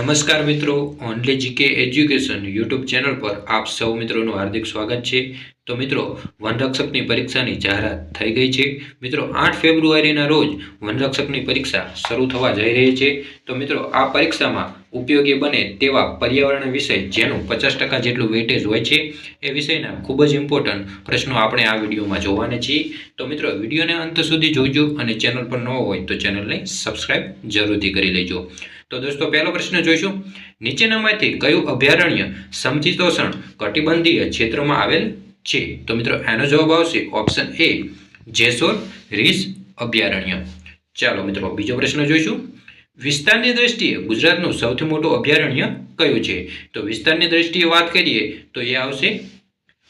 નમસ્કાર મિત્રો only GK education YouTube channel પર આપ સૌ મિત્રોનું હાર્દિક સ્વાગત છે. તો મિત્રો, વનરક્ષકની પરીક્ષાની જાહેરાત થઈ ગઈ છે. મિત્રો, આઠ ફેબ્રુઆરીના રોજ વનરક્ષકની પરીક્ષા શરૂ થવા જઈ રહી છે. તો મિત્રો, આ પરીક્ષામાં ઉપયોગી બને તેવા પર્યાવરણ વિષય જેનું પચાસ ટકા જેટલું વેટેજ હોય છે, એ વિષયના ખૂબ જ ઇમ્પોર્ટન્ટ પ્રશ્નો આપણે આ વિડીયોમાં જોવાને છીએ. તો મિત્રો, વિડીયોને અંત સુધી જોજો અને ચેનલ પર ન હોય તો ચેનલને સબસ્ક્રાઈબ જરૂરથી કરી લેજો. તો દોસ્તો, પહેલો પ્રશ્ન જોઈશું. નીચેનામાંથી કયું અભયારણ્ય સમશીતોષણ કટિબંધીય ક્ષેત્રમાં આવેલ છે? તો મિત્રો એનો જવાબ આવશે ઓપ્શન એ જેસોર રીસ અભયારણ્ય. ચાલો મિત્રો, બીજો પ્રશ્ન જોઈશું. વિસ્તારની દ્રષ્ટિએ ગુજરાતનું સૌથી મોટું અભયારણ્ય કયું છે? તો વિસ્તારની દ્રષ્ટિએ વાત કરીએ, તો એ આવશે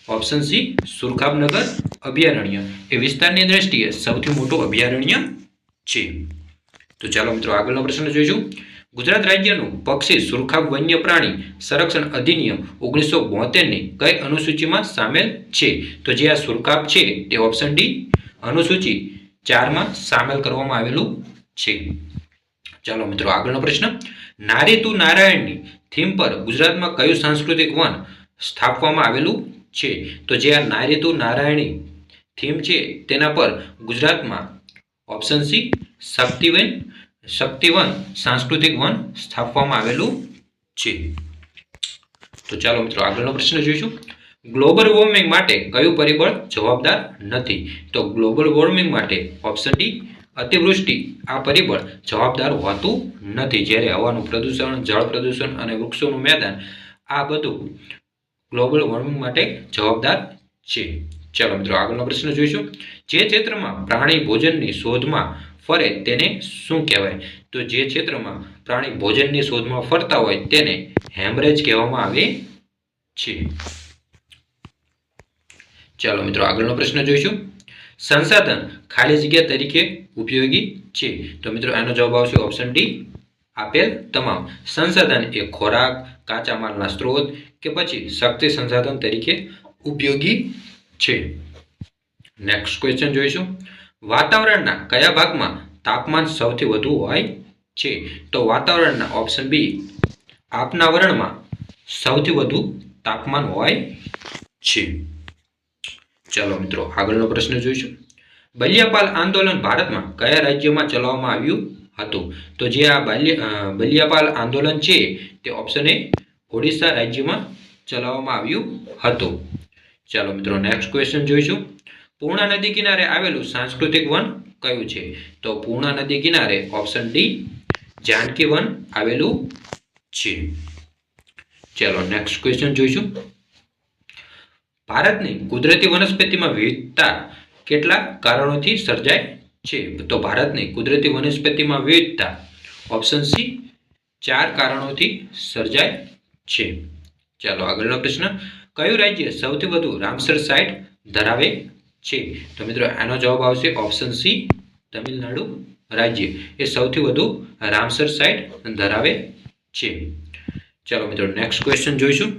ઓપ્શન સી સુરખાબનગર અભયારણ્ય. એ વિસ્તારની દ્રષ્ટિએ સૌથી મોટું અભયારણ્ય છે. તો ચાલો મિત્રો, આગળનો પ્રશ્ન જોઈશું. ગુજરાત રાજ્યનું પક્ષી સુરખાબ વન્ય પ્રાણી સંરક્ષણ અધિનિયમ ઓગણીસો બોતેરની કઈ અનુસૂચિમાં સામેલ છે? તો જે આ સુરખાબ છે તે ઓપ્શન ડી અનુસૂચિ ચારમાં સામેલ કરવામાં આવેલું છે. ચાલો મિત્રો, આગળનો પ્રશ્ન. નારી તું નારાયણની થીમ પર ગુજરાતમાં કયું સાંસ્કૃતિક વન સ્થાપવામાં આવેલું છે? તો જે આ નારી તું નારાયણી થીમ છે તેના પર ગુજરાતમાં ઓપ્શન સી શક્તિવન શક્તિવન, સાંસ્કૃતિક વન સ્થાપવામાં આવેલું છે. તો ચાલો મિત્રો આગળનો પ્રશ્ન જોઈશું. ગ્લોબલ વોર્મિંગ માટે કયું પરિબળ જવાબદાર નથી? તો ગ્લોબલ વોર્મિંગ માટે ઓપ્શન ડી અતિવૃષ્ટિ. આ પરિબળ જવાબદાર હોતું નથી. જ્યારે હવાનું પ્રદૂષણ, જળ પ્રદૂષણ અને વૃક્ષોનું મેદાન, આ બધું ગ્લોબલ વોર્મિંગ માટે જવાબદાર છે. ચાલો મિત્રો આગળનો પ્રશ્ન જોઈશું. જે ક્ષેત્રમાં પ્રાણી ભોજનની શોધમાં ફરે તેને શું કહેવાય? તો જે ક્ષેત્રમાં પ્રાણી ભોજનની શોધમાં ફરતા હોય તેને હેમરેજ કહેવામાં આવે છે. ચાલો મિત્રો, આગળનો પ્રશ્ન જોઈશું. સંસાધન ખાલી જગ્યા તરીકે ઉપયોગી છે. તો મિત્રો એનો જવાબ આવશે ઓપ્શન ડી આપેલ તમામ સંસાધન એ ખોરાક, કાચા માલના સ્ત્રોત કે પછી શક્તિ સંસાધન તરીકે ઉપયોગી છે. નેક્સ્ટ ક્વેશ્ચન જોઈશું. વાતાવરણના કયા ભાગમાં તાપમાન સૌથી વધુ હોય છે? તો વાતાવરણના ઓપ્શન બી આપના વરણમાં સૌથી વધુ તાપમાન હોય છે. ચાલો મિત્રો, આગળનો પ્રશ્ન જોઈશું. બલિયાપાલ આંદોલન ભારતમાં કયા રાજ્યમાં ચલાવવામાં આવ્યું હતું? તો જે આ બાલ્ય બલિયાપાલ આંદોલન છે, તે ઓપ્શન એ ઓડિશા રાજ્યમાં ચલાવવામાં આવ્યું હતું. ચાલો મિત્રો નેક્સ્ટ ક્વેશ્ચન જોઈશું. પૂર્ણા નદી કિનારે આવેલું સાંસ્કૃતિક વન કયું છે? તો પૂર્ણા નદી કિનારે ઓપ્શન ડી જાનકી વન આવેલું છે. ચાલો નેક્સ્ટ ક્વેશ્ચન જોઈશું. ભારતની કુદરતી વનસ્પતિમાં વિવિધતા કેટલા કારણોથી સર્જાય છે? તો ભારતની કુદરતી વનસ્પતિમાં વિવિધતા ઓપ્શન સી ચાર કારણોથી સર્જાય છે. ચાલો આગળનો પ્રશ્ન, કયું રાજ્ય સૌથી વધુ રામસર સાઇટ ધરાવે છે. તો મિત્રો, આનો જવાબ આવશે ઓપ્શન સી તમિલનાડુ રાજ્ય. એ સૌથી વધુ રામસર સાઇટ ધરાવે છે. ચાલો મિત્રો નેક્સ્ટ ક્વેશ્ચન જોઈશું.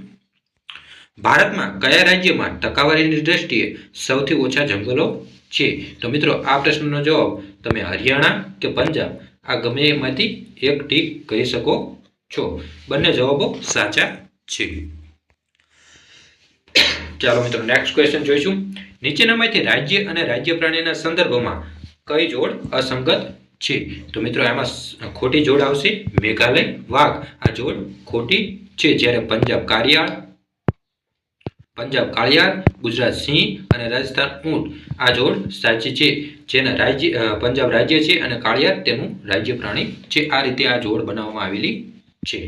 ભારતમાં કયા રાજ્યમાં ટકાવારીની દ્રષ્ટિએ સૌથી ઓછા જંગલો છે? તો મિત્રો, આ પ્રશ્નનો જવાબ તમે હરિયાણા કે પંજાબ? આ ગમે એમાંથી એક ટીક કહી શકો છો. બંને જવાબો સાચા છે. ચાલો મિત્રો નેક્સ્ટ ક્વેશ્ચન જોઈશું. નીચેનામાંથી રાજ્ય અને રાજ્ય પ્રાણીના સંદર્ભમાં કઈ જોડ અસંગત છે? તો મિત્રો એમાં ખોટી જોડ આવશે, મેઘાલય, વાઘ. આ જોડ ખોટી છે. જ્યારે પંજાબ કારિયાળ પંજાબ કાળિયાર, ગુજરાત સિંહ અને રાજસ્થાન ઊંટ. આ જોડ સાચી છે. જેના રાજ્ય પંજાબ રાજ્ય છે અને કાળિયાર તેનું રાજ્ય પ્રાણી છે. આ રીતે આ જોડ બનાવવામાં આવેલી છે.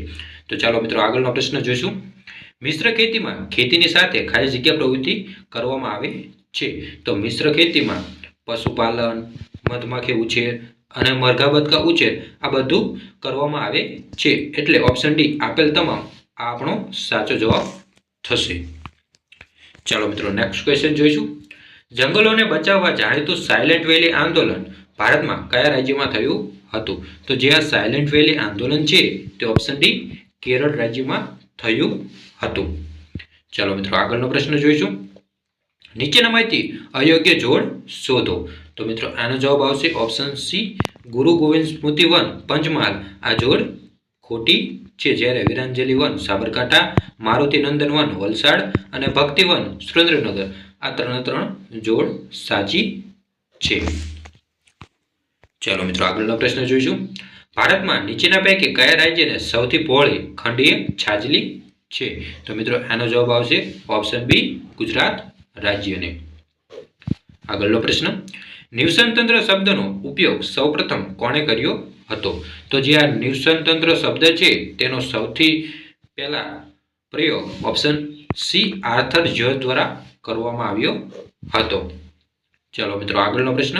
તો ચાલો મિત્રો આગળનો પ્રશ્ન જોઈશું. મિશ્ર ખેતીમાં ખેતીની સાથે ખાલી જગ્યા પ્રવૃત્તિ કરવામાં આવે છે. તો મિશ્ર ખેતીમાં પશુપાલન, મધમાખી ઉછેર અને મરઘા બદકા ઉછેર આ બધું કરવામાં આવે છે. એટલે ઓપ્શન ડી આપેલ તમામ આ આપણો સાચો જવાબ થશે. ચાલો મિત્રો નેક્સ્ટ ક્વેશ્ચન જોઈશું. જંગલોને બચાવવા જાણીતું સાયલેન્ટ વેલી આંદોલન ભારતમાં કયા રાજ્યમાં થયું હતું? તો જે આ સાયલેન્ટ વેલી આંદોલન છે તે ઓપ્શન ડી કેરળ રાજ્યમાં થયું હતું. ચાલો મિત્રો આગળનો પ્રશ્ન જોઈશું. નીચેનામાંથી અયોગ્ય જોડ શોધો. તો મિત્રો આનો જવાબ આવશે ઓપ્શન સી ગુરુ ગોવિંદ સ્મૃતિ વન, પંચમહાલ. આ જોડ ખોટી છે. જ્યારે વીરાંજલી વન, સાબરકાંઠા, મારુતિ નંદન વન, વલસાડ અને ભક્તિ વન, સુરેન્દ્રનગર. આ ત્રણે ત્રણ જોડ સાચી છે. ચાલો મિત્રો આગળનો પ્રશ્ન જોઈશું. ભારતમાં નીચેના પૈકી કયા રાજ્યને સૌથી પહોળી ખંડીય છાજલી છે? તો મિત્રો, આનો જવાબ આવશે ઓપ્શન બી ગુજરાત રાજ્યને. આગળનો પ્રશ્ન. નિવસનતંત્ર શબ્દનો ઉપયોગ સૌપ્રથમ કોણે કર્યો હતો? તો જે આ નિવસનતંત્ર શબ્દ છે, તેનો સૌથી પહેલા પ્રયોગ ઓપ્શન સી આર્થર જ્યોર્જ દ્વારા કરવામાં આવ્યો હતો. ચાલો મિત્રો, આગળનો પ્રશ્ન.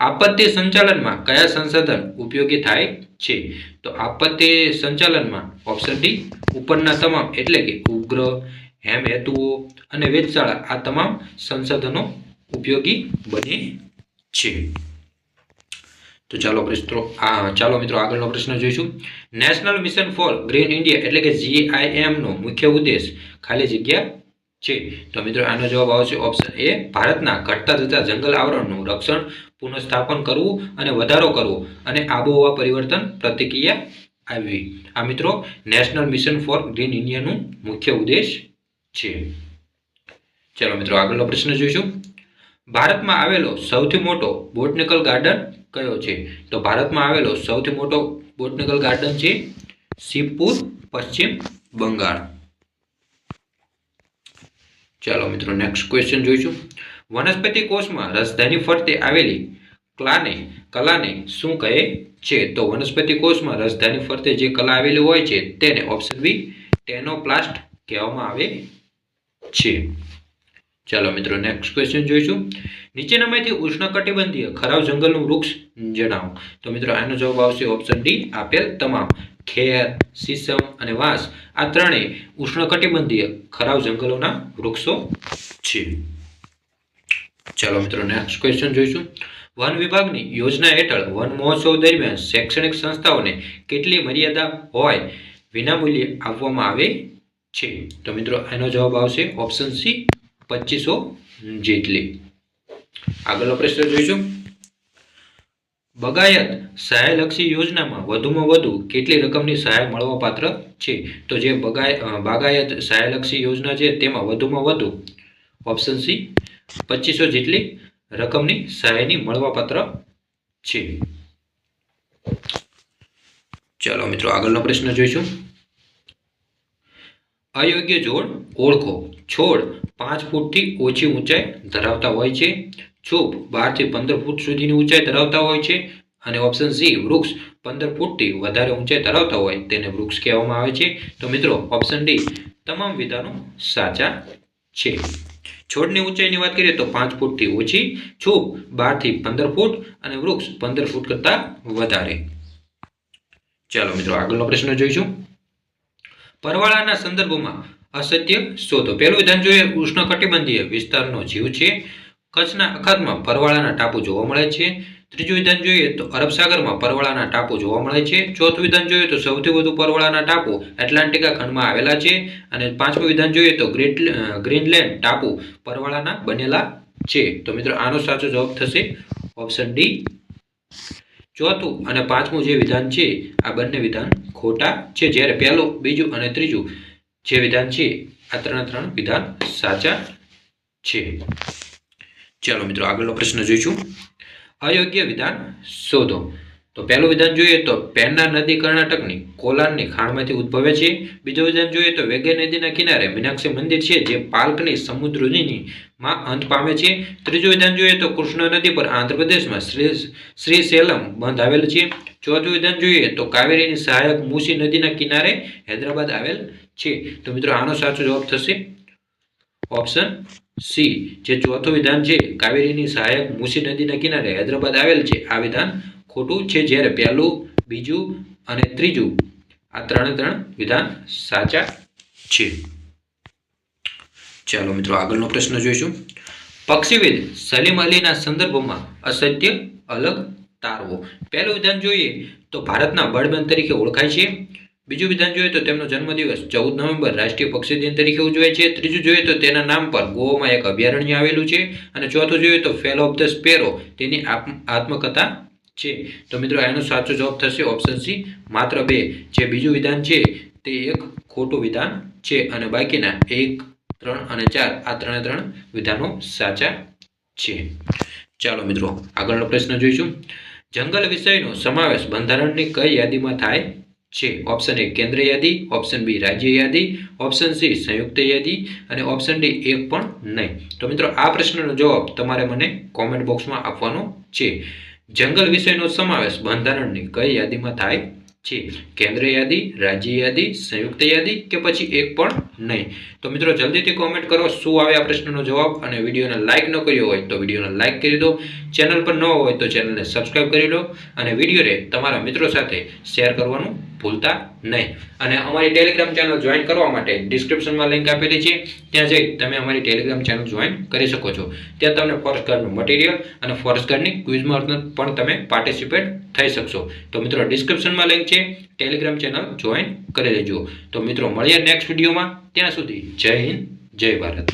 આપત્તિ સંચાલનમાં કયા સંસાધન ઉપયોગી થાય છે? તો આપત્તિ સંચાલનમાં ઓપ્શન ડી ઉપરના તમામ એટલે કે ઉપગ્રહ હેમ હેતુઓ અને વેધશાળા આ તમામ સંસાધનો ઉપયોગી બને છે. તો ચાલો મિત્રો આ ચાલો મિત્રો આગળનો પ્રશ્ન જોઈશું. National mission for green India એટલે કે જીઆઈએમનો મુખ્ય ઉદ્દેશ ખાલી જગ્યા છે. તો મિત્રો આનો જવાબ આવશે ઓપ્શન એ ભારતના ઘટતા જતા જંગલ આવરણનું રક્ષણ પુનઃસ્થાપન કરવું અને વધારો કરવો અને આબોહવા પરિવર્તન પ્રતિક્રિયા આવી આ મિત્રો નેશનલ મિશન ફોર ગ્રીન ઇન્ડિયાનું મુખ્ય ઉદ્દેશ છે. ચલો મિત્રો આગળનો પ્રશ્ન જોઈશું. ભારતમાં આવેલો સૌથી મોટો બોટનિકલ ગાર્ડન કયો છે? તો ભારતમાં આવેલો સૌથી મોટો બોટનિકલ ગાર્ડન છે શિવપુર, પશ્ચિમ બંગાળ. ચાલો મિત્રો નેક્સ્ટ ક્વેશ્ચન જોઈશું. વનસ્પતિ કોષમાં રાજધાની ફરતે આવેલી કલાને કલાને શું કહે છે? તો વનસ્પતિ કોષમાં રાજધાની ફરતે જે કલા આવેલી હોય છે, તેને ઓપ્શન બી ટેનોપ્લાસ્ટ કહેવામાં આવે છે. ચાલો મિત્રો નેક્સ્ટ ક્વેશ્ચન જોઈશું. નીચેનામાંથી ઉષ્ણકટિબંધીય ખરાબ જંગલનું વૃક્ષ જણાવો. તો મિત્રો, આનો જવાબ આવશે ઓપ્શન ડી આપેલ તમામ. ખેર સીસમ અને વાંસ આ ત્રણેય ઉષ્ણકટિબંધીય ખરાબ જંગલોના વૃક્ષો છે. ચાલો મિત્રો નેક્સ્ટ ક્વેશ્ચન જોઈશું. વન વિભાગની યોજના હેઠળ વન મહોત્સવ દરમિયાન શૈક્ષણિક સંસ્થાઓને કેટલી મર્યાદા હોય વિનામૂલ્યે આપવામાં આવે છે? તો મિત્રો એનો જવાબ આવશે ઓપ્શન સી પચીસો જેટલી. આગળનો પ્રશ્ન જોઈશું. બગાયત સહાયલક્ષી યોજનામાં વધુમાં વધુ કેટલી રકમની સહાય મળવાપાત્ર છે? તો જે બગાય બાગાયત સહાયલક્ષી યોજના છે, તેમાં વધુમાં વધુ. ઓપ્શન સી પચીસો જેટલી રકમની સહાયની મળવાપાત્ર છે. ચાલો મિત્રો આગળનો પ્રશ્ન જોઈશું. અયોગ્ય જોડ ઓળખો. છોડ પાંચ ફૂટથી ઓછી ઊંચાઈ ધરાવતા હોય છે. છૂપ બારથી પંદર ફૂટ સુધીની ઊંચાઈ ધરાવતા હોય છે અને ઓપ્શન સી વૃક્ષ પંદર ફૂટથી વધારે ઊંચાઈ ધરાવતા હોય તેને વૃક્ષ કહેવામાં આવે છે. તો મિત્રો ઓપ્શન ડી તમામ વિધાનો સાચા છે. છોડની ઊંચાઈની વાત કરીએ તો પાંચ ફૂટથી ઓછી છોડ બારથી પંદર ફૂટ અને વૃક્ષ પંદર ફૂટ કરતાં વધારે. ચાલો મિત્રો, આગળનો પ્રશ્ન જોઈશું. પરવાળાના સંદર્ભમાં અસત્ય શોધો. પહેલું વિધાન જોઈએ, ઉષ્ણકટિબંધીય વિસ્તારનો જીવ છે. કચ્છના અખાતમાં પરવાળાના ટાપુ જોવા મળે છે. ત્રીજું વિધાન જોઈએ તો અરબ સાગરમાં પરવાળાના ટાપુ જોવા મળે છે. ચોથું વિધાન જોઈએ તો સૌથી વધુ પરવાળાના ટાપુ એટલાન્ટિકા ખંડમાં આવેલા છે. અને પાંચમું વિધાન જોઈએ તો ગ્રેટ ગ્રીનલેન્ડ ટાપુ પરવાળાના બનેલા છે. તો મિત્રો, આનો સાચો જવાબ થશે ઓપ્શન ડી ચોથું. અને પાંચમું જે વિધાન છે, આ બંને વિધાન ખોટા છે. જ્યારે પહેલું, બીજું અને ત્રીજું જે વિધાન છે, આ ત્રણ ત્રણ વિધાન સાચા છે. ચાલો મિત્રો, આગળનો પ્રશ્ન જોઈશું. અયોગ્ય વિધાન શોધો. તો પહેલું વિધાન જોઈએ તો પેન્ના નદી કર્ણાટકની કોલારની ખાણમાંથી ઉદ્ભવે છે. બીજું વિધાન જોઈએ તો વેગે નદીના કિનારે મીનાક્ષી મંદિર છે જે પાલ્કની સમુદ્રની માં અંત પામે છે. ત્રીજું વિધાન જોઈએ તો કૃષ્ણ નદી પર આંધ્રપ્રદેશમાં શ્રી શ્રી સેલમ બંધ આવેલ છે. ચોથું વિધાન જોઈએ તો કાવેરીની સહાયક મૂસી નદીના કિનારે હૈદરાબાદ આવેલ છે. તો મિત્રો, આનો સાચો જવાબ થશે. ઓપ્શન સી, જે ચોથું વિધાન છે, કાવેરીની સહાયક મુસી નદીના કિનારે હૈદરાબાદ આવેલ છે. આ વિધાન ખોટું છે જ્યારે પહેલું, બીજું અને ત્રીજું આ ત્રણે ત્રણ વિધાન સાચા છે. ચાલો મિત્રો, આગળનો પ્રશ્ન જોઈશું. પક્ષીવિદ સલીમ અલીના સંદર્ભમાં અસત્ય અલગ તારવો. પહેલું વિધાન જોઈએ તો ભારતના બળબંધ તરીકે ઓળખાય છે. બીજું વિધાન જોઈએ તો તેમનો જન્મદિવસ ચૌદ નવેમ્બર રાષ્ટ્રીય પક્ષી દિન તરીકે ઉજવાય છે. ત્રીજું જોઈએ તો તેના નામ પર ગોવામાં એક અભયારણ્ય આવેલું છે. અને ચોથું જોઈએ તો ફેલ ઓફ ધ સ્પેરો તેની આત્મકથા છે. તો મિત્રો એનો સાચો જવાબ થશે ઓપ્શન સી, માત્ર બે. જે બીજું વિધાન છે તે એક ખોટું વિધાન છે. અને બાકીના એક, ત્રણ અને ચાર, આ ત્રણે ત્રણ વિધાનો સાચા છે. ચાલો મિત્રો, આગળનો પ્રશ્ન જોઈશું. જંગલ વિષયનો સમાવેશ બંધારણની કઈ યાદીમાં થાય છે. ઓપ્શન એ કેન્દ્ર યાદી. ઓપ્શન બી રાજ્ય યાદી. ઓપ્શન સી સંયુક્ત યાદી. અને ઓપ્શન ડી એક પણ નહીં. તો મિત્રો, આ પ્રશ્નનો જવાબ તમારે મને કોમેન્ટ બોક્સમાં આપવાનો છે. જંગલ વિષયનો સમાવેશ બંધારણની કઈ યાદીમાં થાય છે? કેન્દ્ર યાદી, રાજ્ય યાદી, સંયુક્ત યાદી કે પછી એક પણ નહીં? તો મિત્રો, જલ્દીથી કોમેન્ટ કરો શું આવે આ પ્રશ્નનો જવાબ અને વિડીયોને લાઇક ન કર્યો હોય તો વિડીયોને લાઇક કરી દો. ચેનલ પર ન હોય તો ચેનલને સબસ્ક્રાઇબ કરી લો અને વિડીયોને તમારા મિત્રો સાથે શેર કરવાનું ભૂલતા નહીં. અને અમારી ટેલિગ્રામ ચેનલ જોઈન કરવા માટે ડિસ્ક્રિપ્શનમાં લિંક આપેલી છે. ત્યાં જઈ તમે અમારી ટેલિગ્રામ ચેનલ જોઈન કરી શકો છો. ત્યાં તમને ફોરેસ્ટ ગાર્ડનું મટીરિયલ અને ફોરેસ્ટ ગાર્ડની ક્વિઝમાં પણ તમે પાર્ટિસિપેટ થઈ શકશો. તો મિત્રો ડિસ્ક્રિપ્શનમાં લિંક છે. ટેલિગ્રામ ચેનલ જોઈન કરી લેજો તો મિત્રો, મળીએ નેક્સ્ટ વિડીયોમાં ત્યાં સુધી જય હિન્દ, જય ભારત.